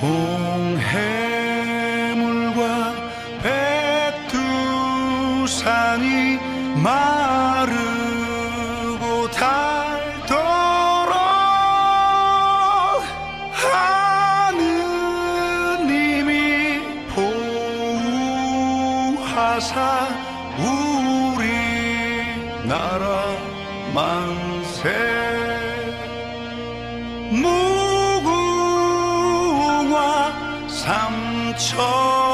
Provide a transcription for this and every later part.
동해물과 백두산이 마르고 닳도록 하느님이 보호하사 우리 나라 만세 삼천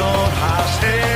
보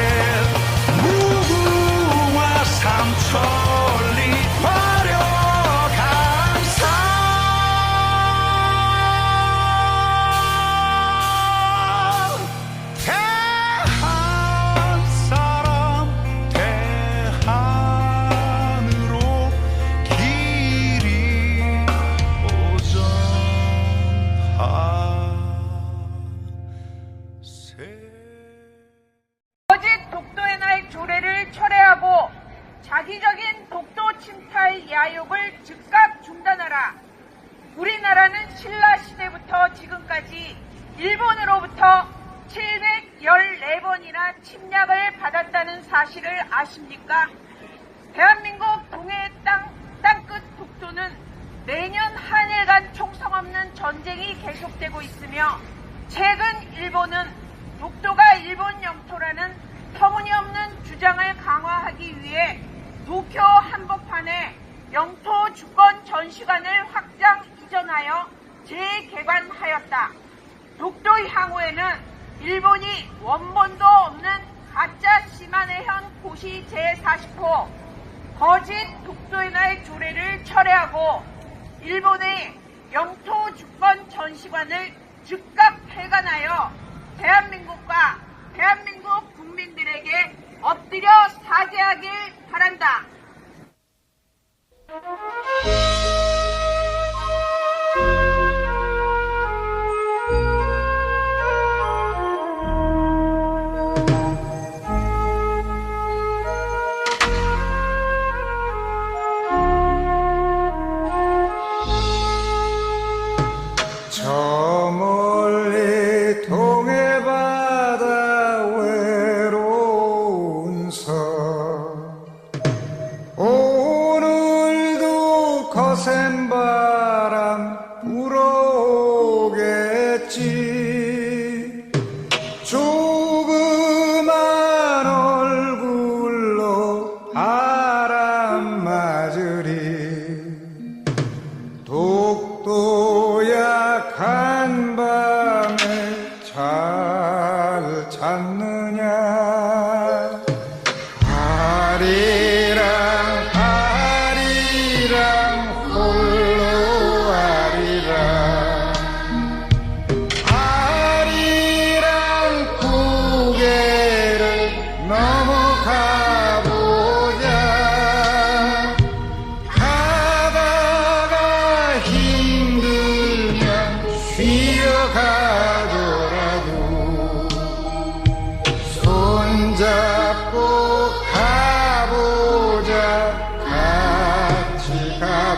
지금까지 일본으로부터 714번이나 침략을 받았다는 사실을 아십니까? 대한민국 동해 땅, 땅끝 독도는 매년 한일 간 총성 없는 전쟁이 계속되고 있으며 최근 일본은 독도가 일본 영토라는 터무니없는 주장을 강화하기 위해 도쿄 한복판에 영토 주권 전시관을 확장 이전하여 재개관하였다. 독도의 향후에는 일본이 원본도 없는 가짜 시마네현 도시 제40호 거짓 독도인의 조례를 철회하고 일본의 영토 주권 전시관을 즉각 폐관하여 대한민국과 대한민국 국민들에게 엎드려 사죄하길 바란다. 오늘도 거센 바람.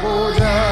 가